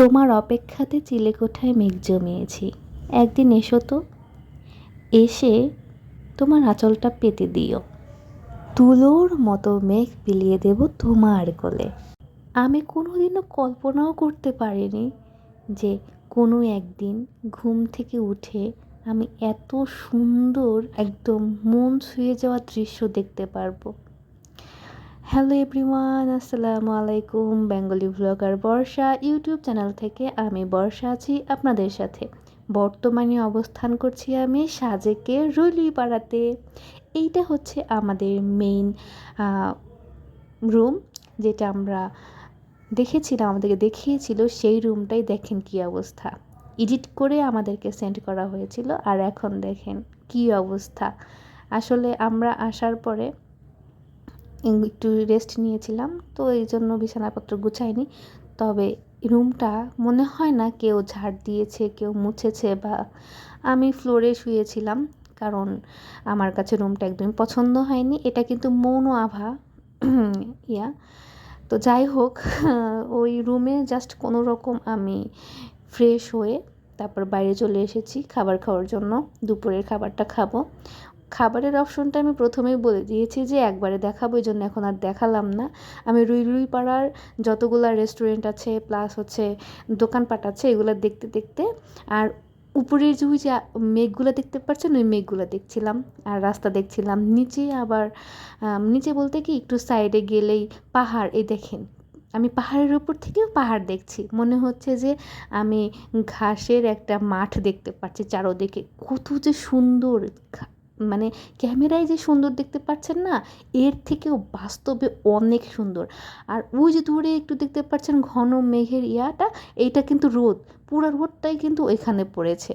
তোমার অপেক্ষাতে চিলেকোঠায় মেঘ জমিয়েছি। একদিন এসো তো, এসে তোমার আঁচলটা পেতে দিও। তুলোর মতো মেঘ বিলিয়ে দেব তোমার কোলে। আমি কোনোদিনও কল্পনাও করতে পারিনি যে কোনো একদিন ঘুম থেকে উঠে আমি এত সুন্দর একদম মন ছুঁয়ে যাওয়া দৃশ্য দেখতে পারব। হ্যালো এভরিওয়ান আসসালামু আলাইকুম Bengali vlogger Barsha YouTube channel থেকে আমি বর্ষা আছি আপনাদের সাথে। বর্তমানে অবস্থান করছি আমি সাজেকে রুলিপাড়াতে। এইটা হচ্ছে আমাদের মেইন রুম যেটা আমরা দেখেছিলাম, আমাদেরকে দেখিয়েছিল, সেই রুমটাই দেখেন কি অবস্থা। এডিট করে আমাদেরকে সেন্ড করা হয়েছিল, আর এখন দেখেন কি অবস্থা। আসলে আমরা আসার পরে একটু রেস্ট নিয়েছিলাম, তো এই জন্য বিছানাপত্র গুছাইনি। তবে রুমটা মনে হয় না কেউ ঝাড় দিয়েছে, কেউ মুছেছে বা আমি ফ্লোরে শুয়েছিলাম, কারণ আমার কাছে রুমটা একদমই পছন্দ হয়নি। এটা কিন্তু মৌন আভা, ইয়া। তো যাই হোক, ওই রুমে জাস্ট কোনো রকম আমি ফ্রেশ হয়ে তারপর বাইরে চলে এসেছি, খাবার খাওয়ার জন্য। দুপুরের খাবারটা খাব। খাবারের অপশনটা আমি প্রথমেই বলে দিয়েছি যে একবারে দেখাবো, এই জন্য এখন আর দেখালাম না। আমি রুই রুই পাড়ার যতগুলো রেস্টুরেন্ট আছে প্লাস হচ্ছে দোকানপাট আছে, এগুলো দেখতে দেখতে আর উপরের যে ওই যে মেঘগুলো দেখতে পাচ্ছেন, ওই মেঘগুলো দেখছিলাম। আর রাস্তা দেখছিলাম। নিচে আবার নিচে বলতে কি, একটু সাইডে গেলেই পাহাড়, এই দেখেন। আমি পাহাড়ের উপর থেকেও পাহাড় দেখছি। মনে হচ্ছে যে আমি ঘাসের একটা মাঠ দেখতে পাচ্ছি চারোদিকে। কত যে সুন্দর। মানে ক্যামেরায় যে সুন্দর দেখতে পাচ্ছেন না, এর থেকেও বাস্তবে অনেক সুন্দর। আর ওই যে দূরে একটু দেখতে পাচ্ছেন ঘন মেঘের ইয়াটা, এইটা কিন্তু রোদ, পুরো রোদটাই কিন্তু ওইখানে পড়েছে।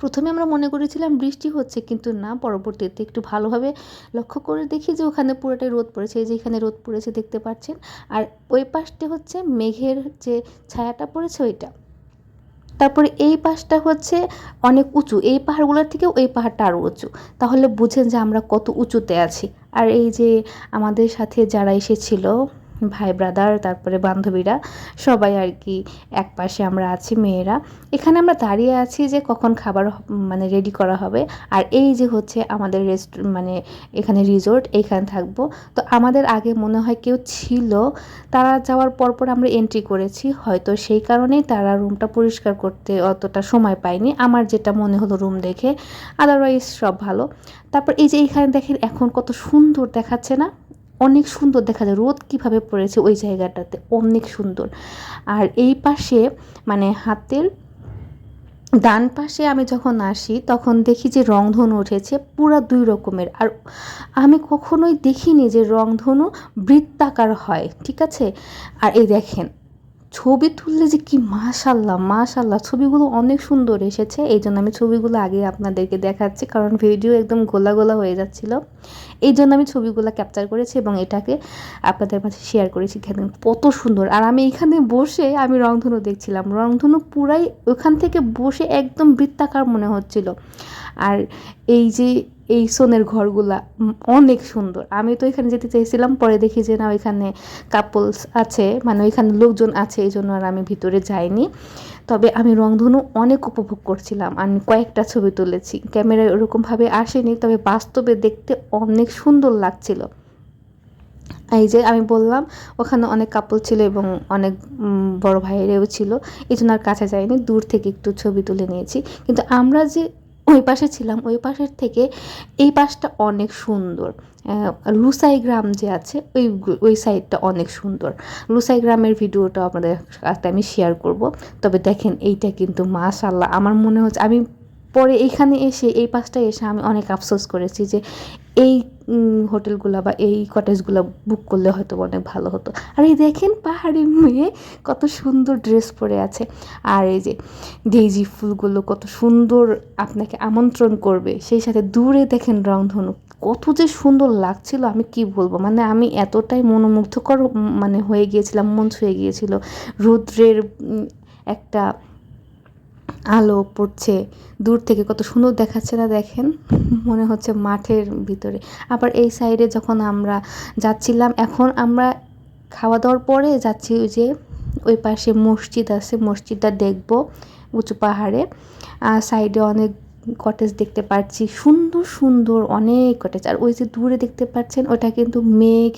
প্রথমে আমরা মনে করেছিলাম বৃষ্টি হচ্ছে, কিন্তু না, পরবর্তীতে একটু ভালোভাবে লক্ষ্য করে দেখি যে ওখানে পুরোটাই রোদ পড়েছে, এই যে এখানে রোদ পড়েছে দেখতে পাচ্ছেন। আর ওই পাশটা হচ্ছে মেঘের যে ছায়াটা পড়েছে ওইটা। তারপরে এই পাশটা হচ্ছে অনেক উঁচু, এই পাহাড়গুলোর থেকেও এই পাহাড়টা আরও উঁচু। তাহলে বুঝেন যে আমরা কত উঁচুতে আছি। আর এই যে আমাদের সাথে যারা এসেছিল ভাই ব্রাদার তারপরে বান্ধবীরা, সবাই আর কি এক পাশে আমরা আছি, মেয়েরা। এখানে আমরা দাঁড়িয়ে আছি যে কখন খাবার মানে রেডি করা হবে। আর এই যে হচ্ছে আমাদের রেস্ট মানে এখানে রিসোর্ট এইখানে থাকব। তো আমাদের আগে মনে হয় কেউ ছিল, তারা যাওয়ার পরপর আমরা এন্ট্রি করেছি। হয়তো সেই কারণেই তারা রুমটা পরিষ্কার করতে অতটা সময় পায়নি। আমার যেটা মনে হলো রুম দেখে আদারওয়াইজ সব ভালো। তারপর এই যে এইখানে দেখেন, এখন কত সুন্দর দেখাচ্ছে না? অনেক সুন্দর দেখা যায়। রোদ কীভাবে পড়েছে ওই জায়গাটাতে? অনেক সুন্দর। আর এই পাশে মানে হাতের ডান পাশে আমি যখন আসি, তখন দেখি যে রংধনু উঠেছে পুরা দুই রকমের। আর আমি কখনোই দেখিনি যে রংধনু বৃত্তাকার হয়, ঠিক আছে? আর এই দেখেন ছবি তুললে যে কি মাশাল্লাহ মাশাল্লাহ। ছবিগুলো অনেক সুন্দর এসেছে। এই জন্য আমি ছবিগুলো আগে আপনাদেরকে দেখাচ্ছি, কারণ ভিডিও একদম গোলা গোলা হয়ে যাচ্ছিল। এই জন্য আমি ছবিগুলো ক্যাপচার করেছি এবং এটাকে আপনাদের মাঝে শেয়ার করেছি। কত সুন্দর। আর আমি এখানে বসে আমি রংধনু দেখছিলাম। রংধনু পুরাই ওখান থেকে বসে একদম বৃত্তাকার মনে হচ্ছিল। আর এই যে এই সোনের ঘরগুলা অনেক সুন্দর। আমি তো এখানে যেতে চাইছিলাম, পরে দেখি যে না, ওইখানে কাপলস আছে মানে ওইখানে লোকজন আছে, এই জন্য আর আমি ভিতরে যাইনি। তবে আমি রংধনু অনেক উপভোগ করছিলাম আমি কয়েকটা ছবি তুলেছি। ক্যামেরায় ওরকমভাবে আসেনি, তবে বাস্তবে দেখতে অনেক সুন্দর লাগছিল। এই যে আমি বললাম, ওখানে অনেক কাপল ছিল এবং অনেক বড় ভাইয়েরাও ছিল, এই জন্য আর কাছে যাইনি, দূর থেকে একটু ছবি তুলে নিয়েছি। কিন্তু আমরা যে ওই পাশে ছিলাম, ওই পাশের থেকে এই পাশটা অনেক সুন্দর। লুসাই গ্রাম যে আছে, ওই ওই সাইডটা অনেক সুন্দর। লুসাই গ্রামের ভিডিওটা আপনাদের সাথে আমি শেয়ার করব। তবে দেখেন, এইটা কিন্তু মাশাল্লাহ আমার মনে হচ্ছে, আমি পরে এইখানে এসে এই পাশটায় এসে আমি অনেক আফসোস করেছি যে এই হোটেলগুলো বা এই কটেজগুলো বুক করলে হয়তো অনেক ভালো হতো। আর এই দেখেন পাহাড়ি মেয়ে কত সুন্দর ড্রেস পরে আছে। আর এই যে ডেইজি ফুলগুলো কত সুন্দর আপনাকে আমন্ত্রণ করবে। সেই সাথে দূরে দেখেন রংধনু কত যে সুন্দর লাগছিল, আমি কি বলব? মানে আমি এতটাই মনোমুগ্ধকর মানে হয়ে গিয়েছিলাম মন ছুঁয়ে গিয়েছিল। রুদ্রের একটা আলো পড়ছে। দূর থেকে কত সুন্দর দেখাচ্ছে না দেখেন? মনে হচ্ছে মাঠের ভিতরে। আবার এই সাইডে যখন আমরা যাচ্ছিলাম, এখন আমরা খাওয়া দাওয়ার পরে যাচ্ছি যে, ওই পাশে মসজিদ আছে, মসজিদটা দেখব উঁচু পাহাড়ে। আর সাইডে অনেক কটেজ দেখতে পাচ্ছি সুন্দর সুন্দর অনেক কটেজ আর ওই যে দূরে দেখতে পাচ্ছেন, ওটা কিন্তু মেঘ,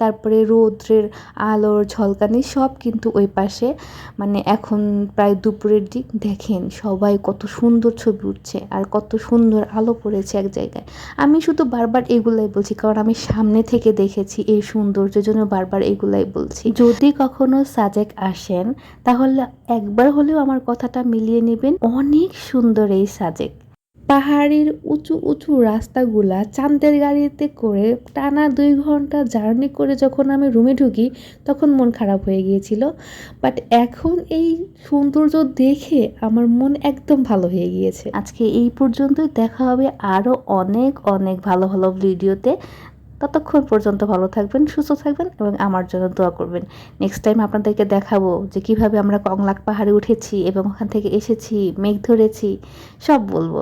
তারপরে রৌদ্রের আলোর ঝলকানি, সব কিন্তু ওই পাশে। মানে এখন প্রায় দুপুরের দিক। দেখেন সবাই কত সুন্দর ছবি উঠছে আর কত সুন্দর আলো পড়েছে এক জায়গায়। আমি শুধু বারবার এগুলাই বলছি, কারণ আমি সামনে থেকে দেখেছি এই সৌন্দর্যের জন্য বারবার এগুলাই বলছি। যদি কখনো সাজেক আসেন, তাহলে একবার হলেও আমার কথাটা মিলিয়ে নেবেন। অনেক সুন্দর এই সাজেক। পাহাড়ের উঁচু উঁচু রাস্তাগুলা চাঁদের গাড়িতে করে টানা দুই ঘণ্টা জার্নি করে যখন আমি রুমে ঢুকি, তখন মন খারাপ হয়ে গিয়েছিল। বাট এখন এই সৌন্দর্য দেখে আমার মন একদম ভালো হয়ে গিয়েছে। আজকে এই পর্যন্ত দেখা হবে আরও অনেক অনেক ভালো ভালো ভিডিওতে। ততক্ষণ পর্যন্ত ভালো থাকবেন, সুস্থ থাকবেন এবং আমার জন্য দোয়া করবেন। নেক্সট টাইম আপনাদেরকে দেখাবো যে কীভাবে আমরা কংলাক পাহাড়ে উঠেছি এবং ওখান থেকে এসেছি, মেঘ ধরেছি, সব বলব।